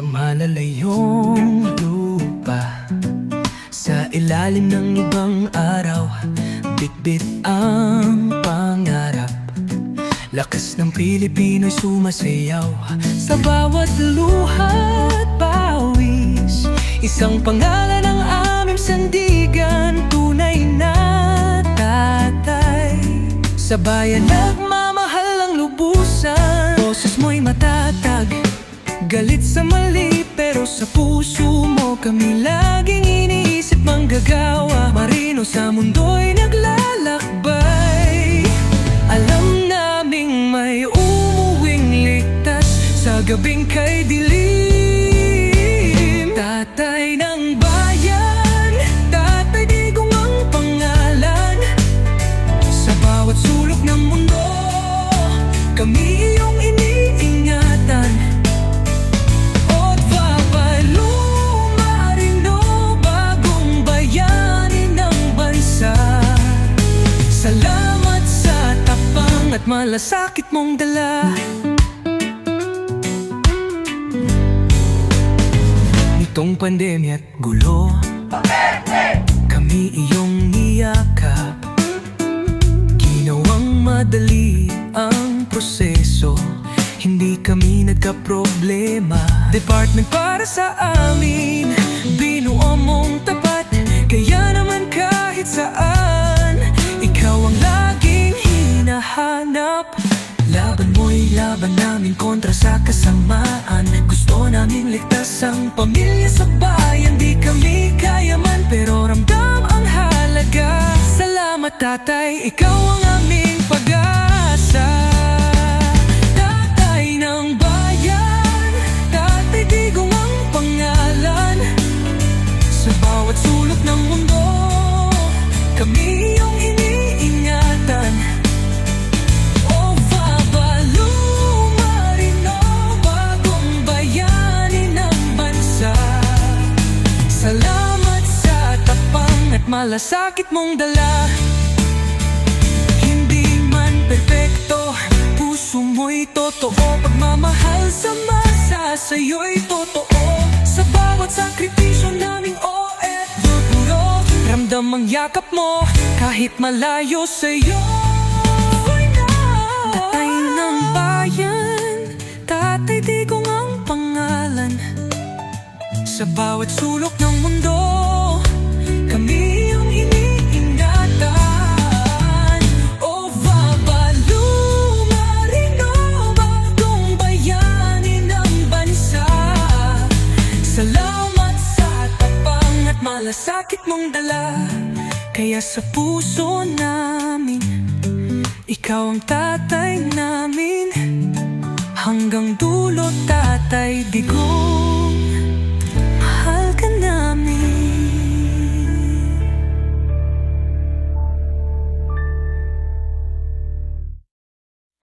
mong lupa Sa ilalim ng ibang araw. Bitbit ang pangarap. Lakas ng Pilipino'y sumasayaw. Sa bawat luha't pawis Isang pangalan ang aming sandigan. Tunay na tatay. Sa bayan nagmamahal sa puso mo Kami laging iniisip manggagawa. Marino sa mundo'y naglalakbay. Alam naming may umuwing ligtas Sa gabing kay dilim. Tatay at malasakit mong dala. Nitong pandemya at gulo. Kami iyong niyakap. Ginawang madali ang proseso. Hindi kami nagka-problema. Department para sa amin. Binuo mong Laban namin kontra sa kasamaan. Gusto namin ligtas ang pamilya sa bayan. Di kami kayaman pero ramdam ang halaga. Salamat tatay, ikaw ang aming pag-asa. Tatay ng bayan, tatay digong ang pangalan. Sa bawat sulok ng mundo, kami Salamat sa tapang at malasakit mong dala. Hindi man perfecto Puso mo'y totoo. Pagmamahal sa masa Sa'yo'y totoo. Sa bawat sakripisyo naming OFW Ramdam ang yakap mo Kahit malayo sa'yo. Tatay ng bayan Tatay digong ang pangalan Sa bawat sulok ng mundo Kami iyong iniingatan. O Babalu Marino Bagong bayani ng bansa. Salamat sa tapang at malasakit mong dala. Kaya sa puso namin ikaw ang tatay namin. Hanggang dulo tatay digong